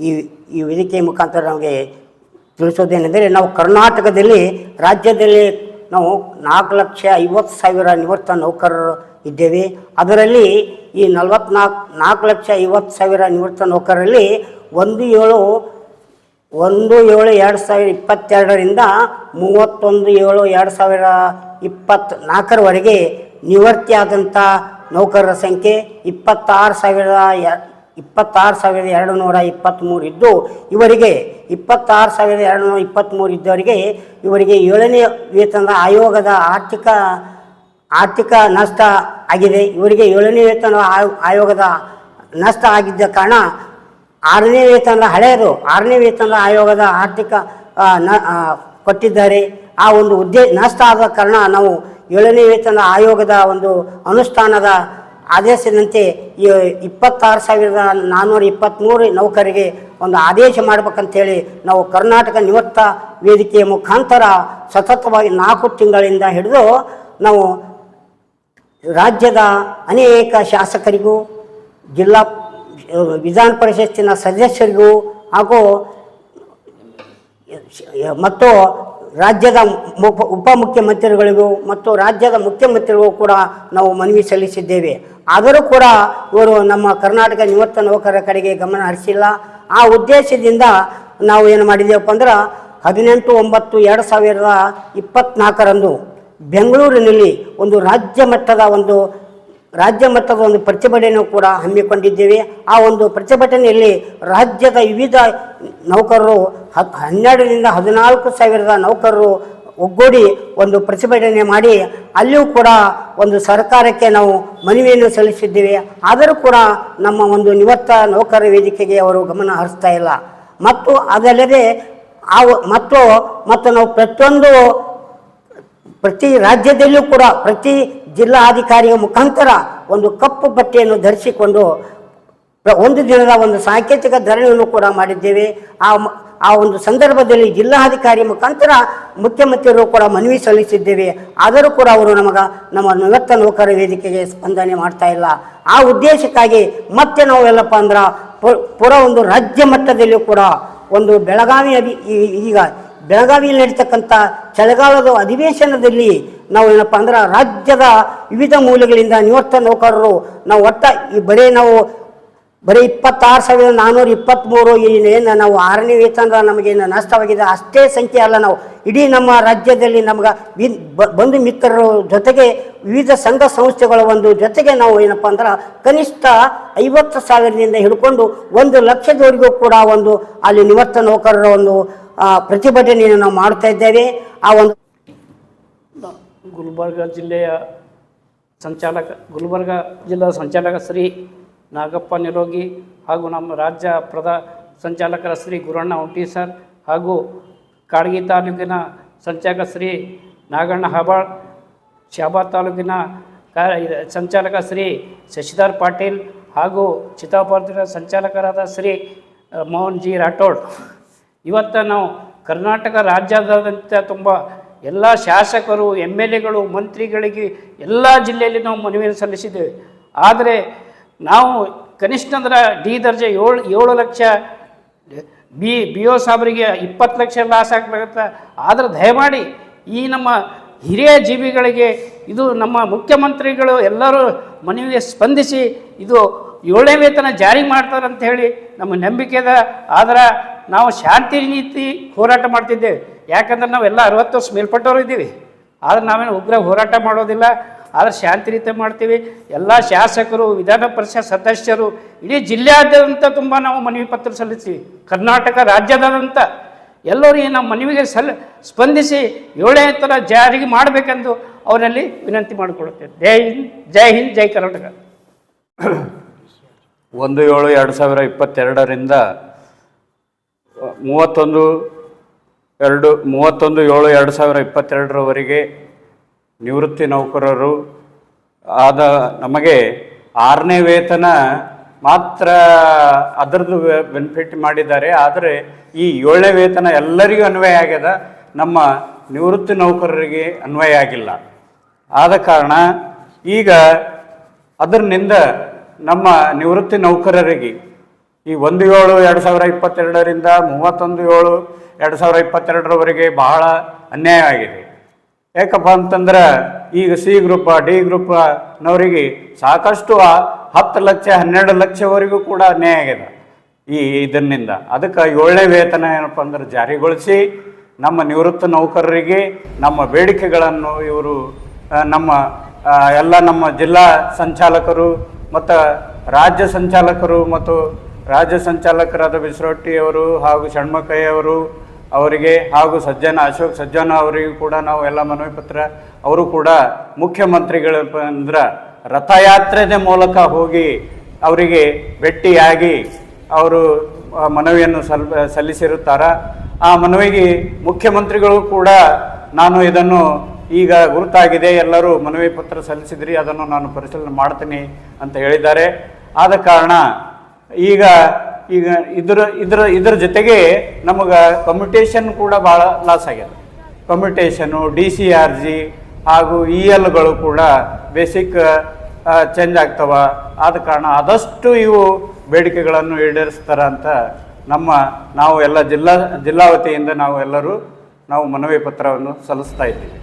ಈ ಈ ವೇದಿಕೆಯ ಮುಖಾಂತರ ನಮಗೆ ತಿಳಿಸೋದೇನೆಂದರೆ ನಾವು ಕರ್ನಾಟಕದಲ್ಲಿ, ರಾಜ್ಯದಲ್ಲಿ ನಾವು ನಾಲ್ಕು ಲಕ್ಷ ಐವತ್ತು ಸಾವಿರ ನಿವೃತ್ತ ನೌಕರರು ಇದ್ದೇವೆ. ಅದರಲ್ಲಿ ಈ ನಲವತ್ನಾಲ್ಕು ನಾಲ್ಕು ಲಕ್ಷ ಐವತ್ತು ಸಾವಿರ ನಿವೃತ್ತ ನೌಕರರಲ್ಲಿ ಒಂದು ಏಳು ಒಂದು ಏಳು ಎರಡು ಸಾವಿರ ಇಪ್ಪತ್ತೆರಡರಿಂದ ಮೂವತ್ತೊಂದು ಏಳು ಎರಡು ಸಾವಿರ ಇಪ್ಪತ್ತ್ನಾಲ್ಕರವರೆಗೆ ನಿವೃತ್ತಿಯಾದಂಥ ನೌಕರರ ಸಂಖ್ಯೆ ಇಪ್ಪತ್ತಾರು ಸಾವಿರದ ಇಪ್ಪತ್ತಾರು ಸಾವಿರದ ಎರಡು ನೂರ ಇಪ್ಪತ್ತ್ಮೂರು ಇದ್ದು, ಇವರಿಗೆ ಇಪ್ಪತ್ತಾರು ಸಾವಿರದ ಎರಡು ನೂರ ಇಪ್ಪತ್ತ್ಮೂರು ಇದ್ದವರಿಗೆ ಇವರಿಗೆ ಏಳನೇ ವೇತನದ ಆಯೋಗದ ಆರ್ಥಿಕ ಆರ್ಥಿಕ ನಷ್ಟ ಆಗಿದೆ. ಇವರಿಗೆ ಏಳನೇ ವೇತನ ಆಯೋ- ಆಯೋಗದ ನಷ್ಟ ಆಗಿದ್ದ ಕಾರಣ ಆರನೇ ವೇತನದ ಹಳೆಯದು, ಆರನೇ ವೇತನದ ಆಯೋಗದ ಆರ್ಥಿಕ ನ ಕೊಟ್ಟಿದ್ದಾರೆ. ಆ ಒಂದು ಉದ್ದೇ ನಷ್ಟ ಆದ ಕಾರಣ ನಾವು ಏಳನೇ ವೇತನ ಆಯೋಗದ ಒಂದು ಅನುಷ್ಠಾನದ ಆದೇಶದಂತೆ ಇಪ್ಪತ್ತಾರು ಸಾವಿರದ ನಾನ್ನೂರ ಇಪ್ಪತ್ತ್ಮೂರು ನೌಕರಿಗೆ ಒಂದು ಆದೇಶ ಮಾಡ್ಬೇಕಂತೇಳಿ ನಾವು ಕರ್ನಾಟಕ ನಿವೃತ್ತ ವೇದಿಕೆಯ ಮುಖಾಂತರ ಸತತವಾಗಿ ನಾಲ್ಕು ತಿಂಗಳಿಂದ ಹಿಡಿದು ನಾವು ರಾಜ್ಯದ ಅನೇಕ ಶಾಸಕರಿಗೂ, ಜಿಲ್ಲಾ, ವಿಧಾನ ಪರಿಷತ್ತಿನ ಸದಸ್ಯರಿಗೂ ಹಾಗೂ ಮತ್ತು ರಾಜ್ಯದ ಉಪ ಉಪಮುಖ್ಯಮಂತ್ರಿಗಳಿಗೂ ಮತ್ತು ರಾಜ್ಯದ ಮುಖ್ಯಮಂತ್ರಿಗಳಿಗೂ ಕೂಡ ನಾವು ಮನವಿ ಸಲ್ಲಿಸಿದ್ದೇವೆ. ಆದರೂ ಕೂಡ ಇವರು ನಮ್ಮ ಕರ್ನಾಟಕ ನಿವೃತ್ತ ನೌಕರರ ಕಡೆಗೆ ಗಮನ ಹರಿಸಿಲ್ಲ. ಆ ಉದ್ದೇಶದಿಂದ ನಾವು ಏನು ಮಾಡಿದ್ದೇವಪ್ಪ ಅಂದ್ರೆ ಹದಿನೆಂಟು ಒಂಬತ್ತು ಎರಡು ಸಾವಿರದ ಇಪ್ಪತ್ತ್ನಾಲ್ಕರಂದು ಬೆಂಗಳೂರಿನಲ್ಲಿ ಒಂದು ರಾಜ್ಯ ಮಟ್ಟದ ಒಂದು ರಾಜ್ಯ ಮಟ್ಟದ ಒಂದು ಪ್ರತಿಭಟನೆಯನ್ನು ಕೂಡ ಹಮ್ಮಿಕೊಂಡಿದ್ದೇವೆ. ಆ ಒಂದು ಪ್ರತಿಭಟನೆಯಲ್ಲಿ ರಾಜ್ಯದ ವಿವಿಧ ನೌಕರರು ಹನ್ನೆರಡರಿಂದ ಹದಿನಾಲ್ಕು ಸಾವಿರದ ನೌಕರರು ಒಗ್ಗೂಡಿ ಒಂದು ಪ್ರತಿಭಟನೆ ಮಾಡಿ ಅಲ್ಲಿಯೂ ಕೂಡ ಒಂದು ಸರ್ಕಾರಕ್ಕೆ ನಾವು ಮನವಿಯನ್ನು ಸಲ್ಲಿಸಿದ್ದೇವೆ. ಆದರೂ ಕೂಡ ನಮ್ಮ ಒಂದು ನಿವೃತ್ತ ನೌಕರ ವೇದಿಕೆಗೆ ಅವರು ಗಮನ ಹರಿಸ್ತಾ ಇಲ್ಲ. ಮತ್ತು ಅದಲ್ಲದೆ ಆ ಮತ್ತು ಮತ್ತು ನಾವು ಪ್ರತಿಯೊಂದು ಪ್ರತಿ ರಾಜ್ಯದಲ್ಲೂ ಕೂಡ ಪ್ರತಿ ಜಿಲ್ಲಾಧಿಕಾರಿಯ ಮುಖಾಂತರ ಒಂದು ಕಪ್ಪು ಬಟ್ಟೆಯನ್ನು ಧರಿಸಿಕೊಂಡು ಒಂದು ದಿನದ ಒಂದು ಸಾಂಕೇತಿಕ ಧರಣಿಯನ್ನು ಕೂಡ ಮಾಡಿದ್ದೇವೆ. ಆ ಆ ಒಂದು ಸಂದರ್ಭದಲ್ಲಿ ಜಿಲ್ಲಾಧಿಕಾರಿ ಮುಖಾಂತರ ಮುಖ್ಯಮಂತ್ರಿಗಳು ಕೂಡ ಮನವಿ ಸಲ್ಲಿಸಿದ್ದೇವೆ. ಆದರೂ ಕೂಡ ಅವರು ನಮಗೆ ನಮ್ಮ ನಿವೃತ್ತ ನೌಕರ ವೇದಿಕೆಗೆ ಸ್ಪಂದನೆ ಮಾಡ್ತಾ ಇಲ್ಲ. ಆ ಉದ್ದೇಶಕ್ಕಾಗಿ ಮತ್ತೆ ನಾವು ಎಲ್ಲಪ್ಪ ಅಂದ್ರೆ ಪುರ ಒಂದು ರಾಜ್ಯ ಮಟ್ಟದಲ್ಲಿಯೂ ಕೂಡ ಒಂದು ಬೆಳಗಾವಿ ಈಗ ಬೆಳಗಾವಿಯಲ್ಲಿ ನಡೀತಕ್ಕಂಥ ಚಳಿಗಾಲದ ಅಧಿವೇಶನದಲ್ಲಿ ನಾವು ಏನಪ್ಪ ಅಂದ್ರೆ ರಾಜ್ಯದ ವಿವಿಧ ಮೂಲೆಗಳಿಂದ ನಿವೃತ್ತ ನೌಕರರು ನಾವು ಒಟ್ಟ ಈ ಬರೀ ನಾವು ಬರೀ ಇಪ್ಪತ್ತಾರು ಸಾವಿರದ ನಾನ್ನೂರ ಇಪ್ಪತ್ತ್ಮೂರು ಏನು ನಾವು ಆರನೇ ವೇತನದ ನಮಗೇನು ನಷ್ಟವಾಗಿದೆ ಅಷ್ಟೇ ಸಂಖ್ಯೆ ಅಲ್ಲ ನಾವು. ಇಡೀ ನಮ್ಮ ರಾಜ್ಯದಲ್ಲಿ ನಮ್ಗೆ ಬಂಧು ಮಿತ್ರರ ಜೊತೆಗೆ ವಿವಿಧ ಸಂಘ ಸಂಸ್ಥೆಗಳ ಒಂದು ಜೊತೆಗೆ ನಾವು ಏನಪ್ಪ ಅಂದ್ರೆ ಕನಿಷ್ಠ ಐವತ್ತು ಸಾವಿರದಿಂದ ಹಿಡ್ಕೊಂಡು ಒಂದು ಲಕ್ಷದವರೆಗೂ ಕೂಡ ಒಂದು ಅಲ್ಲಿ ನಿವೃತ್ತ ನೌಕರರ ಒಂದು ಪ್ರತಿಭಟನೆಯನ್ನು ನಾವು ಮಾಡ್ತಾ ಇದ್ದೇವೆ. ಆ ಒಂದು ಗುಲ್ಬರ್ಗ ಜಿಲ್ಲೆಯ ಸಂಚಾಲಕ, ಗುಲ್ಬರ್ಗ ಜಿಲ್ಲಾ ಸಂಚಾಲಕ ಶ್ರೀ ನಾಗಪ್ಪ ನಿರೋಗಿ ಹಾಗೂ ನಮ್ಮ ರಾಜ್ಯ ಪ್ರದ ಸಂಚಾಲಕರ ಶ್ರೀ ಗುರಣ್ಣ ಒಂಟಿ ಸರ್ ಹಾಗೂ ಕಾಡಗಿ ತಾಲೂಕಿನ ಸಂಚಾಲಕ ಶ್ರೀ ನಾಗಣ್ಣ ಹಬಾಳ್, ಶಾಬಾ ತಾಲೂಕಿನ ಸಂಚಾಲಕ ಶ್ರೀ ಶಶಿಧರ್ ಪಾಟೀಲ್ ಹಾಗೂ ಚಿತಾಪುರದ ಸಂಚಾಲಕರಾದ ಶ್ರೀ ಮೋಹನ್ ಜಿ ರಾಠೋಡ್. ಇವತ್ತು ನಾವು ಕರ್ನಾಟಕ ರಾಜ್ಯಾದ್ಯಂತ ತುಂಬ ಎಲ್ಲ ಶಾಸಕರು ಎಂ ಎಲ್ ಎಗಳು, ಮಂತ್ರಿಗಳಿಗೆ ಎಲ್ಲ ಜಿಲ್ಲೆಯಲ್ಲಿ ನಾವು ಮನವಿಯನ್ನು ಸಲ್ಲಿಸಿದ್ದೇವೆ. ಆದರೆ ನಾವು ಕನಿಷ್ಠ ಅಂದ್ರೆ ಡಿ ದರ್ಜೆ ಏಳು ಏಳು ಲಕ್ಷ, ಬಿ ಬಿ ಓ ಸಾಬ್ರಿಗೆ ಇಪ್ಪತ್ತು ಲಕ್ಷ ಲಾಸ್ ಆಗಬೇಕಂತ ಆದರೆ ದಯಮಾಡಿ ಈ ನಮ್ಮ ಹಿರಿಯ ಜೀವಿಗಳಿಗೆ, ಇದು ನಮ್ಮ ಮುಖ್ಯಮಂತ್ರಿಗಳು ಎಲ್ಲರೂ ಮನವಿಗೆ ಸ್ಪಂದಿಸಿ, ಇದು ಏಳನೇ ವೇತನ ಜಾರಿ ಮಾಡ್ತಾರೆ ಅಂತ ಹೇಳಿ ನಮ್ಮ ನಂಬಿಕೆ ಅದ ಆದ್ರೆ ನಾವು ಶಾಂತಿ ನೀತಿ ಹೋರಾಟ ಮಾಡ್ತಿದ್ದೇವೆ. ಯಾಕಂದ್ರೆ ನಾವೆಲ್ಲ ಅರವತ್ತು ವರ್ಷ ಮೇಲ್ಪಟ್ಟವರು ಇದ್ದೀವಿ. ಆದರೆ ನಾವೇನು ಉಗ್ರ ಹೋರಾಟ ಮಾಡೋದಿಲ್ಲ. ಆದರೆ ಶಾಂತಿ ರೀತಿ ಮಾಡ್ತೀವಿ. ಎಲ್ಲ ಶಾಸಕರು, ವಿಧಾನ ಪರಿಷತ್ ಸದಸ್ಯರು, ಇಡೀ ಜಿಲ್ಲೆಯಾದ್ಯಂತ ತುಂಬ ನಾವು ಮನವಿ ಪತ್ರ ಸಲ್ಲಿಸ್ತೀವಿ ಕರ್ನಾಟಕ ರಾಜ್ಯದಾದಂತ ಎಲ್ಲರೂ ಈ ನಮ್ಮ ಮನವಿಗೆ ಸಲ್, ಸ್ಪಂದಿಸಿ ಏಳನೇ ಥರ ಜಾರಿಗೆ ಮಾಡಬೇಕೆಂದು ಅವರಲ್ಲಿ ವಿನಂತಿ ಮಾಡಿಕೊಳ್ಳುತ್ತೇವೆ ಜೈ ಹಿಂದ್ ಜೈ ಹಿಂದ್, ಜೈ ಕರ್ನಾಟಕ. ಒಂದು ಏಳು ಎರಡು ಸಾವಿರ ಇಪ್ಪತ್ತೆರಡರಿಂದ ಮೂವತ್ತೊಂದು, ಎರಡು, ಮೂವತ್ತೊಂದು, ಏಳು, ಎರಡು ಸಾವಿರ ಇಪ್ಪತ್ತೆರಡರವರೆಗೆ ನಿವೃತ್ತಿ ನೌಕರರು ಆದ ನಮಗೆ ಆರನೇ ವೇತನ ಮಾತ್ರ ಅದರದ್ದು ಬೆನಿಫಿಟ್ ಮಾಡಿದ್ದಾರೆ. ಆದರೆ ಈ ಏಳನೇ ವೇತನ ಎಲ್ಲರಿಗೂ ಅನ್ವಯ ಆಗ್ಯದ. ನಮ್ಮ ನಿವೃತ್ತಿ ನೌಕರರಿಗೆ ಅನ್ವಯ ಆಗಿಲ್ಲ. ಆದ ಕಾರಣ ಈಗ ಅದರಿಂದ ನಮ್ಮ ನಿವೃತ್ತಿ ನೌಕರರಿಗೆ ಈ ಒಂದು ಏಳು ಎರಡು ಸಾವಿರ ಇಪ್ಪತ್ತೆರಡರಿಂದ ಮೂವತ್ತೊಂದು ಏಳು ಎರಡು ಸಾವಿರ ಇಪ್ಪತ್ತೆರಡರವರೆಗೆ ಬಹಳ ಅನ್ಯಾಯ ಆಗಿದೆ. ಯಾಕಪ್ಪ ಅಂತಂದ್ರೆ ಈಗ ಸಿ ಗ್ರೂಪ್, ಡಿ ಗ್ರೂಪ್ನವರಿಗೆ ಸಾಕಷ್ಟು ಹತ್ತು ಲಕ್ಷ, ಹನ್ನೆರಡು ಲಕ್ಷವರೆಗೂ ಕೂಡ ಅನ್ಯಾಯ ಆಗಿದೆ ಈ ಇದನ್ನಿಂದ. ಅದಕ್ಕೆ ಏಳನೇ ವೇತನ ಏನಪ್ಪ ಅಂದ್ರೆ ಜಾರಿಗೊಳಿಸಿ ನಮ್ಮ ನಿವೃತ್ತ ನೌಕರರಿಗೆ ನಮ್ಮ ಬೇಡಿಕೆಗಳನ್ನು ಇವರು ನಮ್ಮ ಎಲ್ಲ ನಮ್ಮ ಜಿಲ್ಲಾ ಸಂಚಾಲಕರು ಮತ್ತು ರಾಜ್ಯ ಸಂಚಾಲಕರು ಮತ್ತು ರಾಜ್ಯ ಸಂಚಾಲಕರಾದ ಬಿಸ್ರೊಟ್ಟಿಯವರು ಹಾಗೂ ಷಣ್ಮಕಯ್ಯವರು ಅವರಿಗೆ ಹಾಗೂ ಸಜ್ಜನ ಅಶೋಕ್, ಸಜ್ಜನ ಅವರಿಗೂ ಕೂಡ ನಾವು ಎಲ್ಲ ಮನವಿ ಪತ್ರ. ಅವರು ಕೂಡ ಮುಖ್ಯಮಂತ್ರಿಗಳ ಅಂದ್ರ ರಥಯಾತ್ರೆದ ಮೂಲಕ ಹೋಗಿ ಅವರಿಗೆ ಭೇಟಿಯಾಗಿ ಅವರು ಮನವಿಯನ್ನು ಸಲ್, ಸಲ್ಲಿಸಿರುತ್ತಾರೆ. ಆ ಮನವಿಗೆ ಮುಖ್ಯಮಂತ್ರಿಗಳು ಕೂಡ ನಾನು ಇದನ್ನು ಈಗ ಗುರುತಾಗಿದೆ. ಎಲ್ಲರೂ ಮನವಿ ಪತ್ರ ಸಲ್ಲಿಸಿದ್ರಿ, ಅದನ್ನು ನಾನು ಪರಿಶೀಲನೆ ಮಾಡ್ತೀನಿ ಅಂತ ಹೇಳಿದ್ದಾರೆ. ಆದ ಕಾರಣ ಈಗ ಈಗ ಇದರ, ಇದ್ರ ಇದ್ರ ಜೊತೆಗೆ ನಮಗೆ ಕಮ್ಯುಟೇಷನ್ ಕೂಡ ಭಾಳ ಲಾಸ್ ಆಗ್ಯದ. Commutation D C R G ಹಾಗೂ ಇ ಎಲ್ಗಳು ಕೂಡ ಬೇಸಿಕ್ ಚೇಂಜ್ ಆಗ್ತವ. ಆದ ಕಾರಣ ಆದಷ್ಟು ಇವು ಬೇಡಿಕೆಗಳನ್ನು ಈಡೇರಿಸ್ತಾರ ಅಂತ ನಮ್ಮ ನಾವು ಎಲ್ಲ ಜಿಲ್ಲಾ ಜಿಲ್ಲಾ ವತಿಯಿಂದ ನಾವು ಎಲ್ಲರೂ ನಾವು ಮನವಿ ಪತ್ರವನ್ನು ಸಲ್ಲಿಸ್ತಾ ಇದ್ದೀವಿ.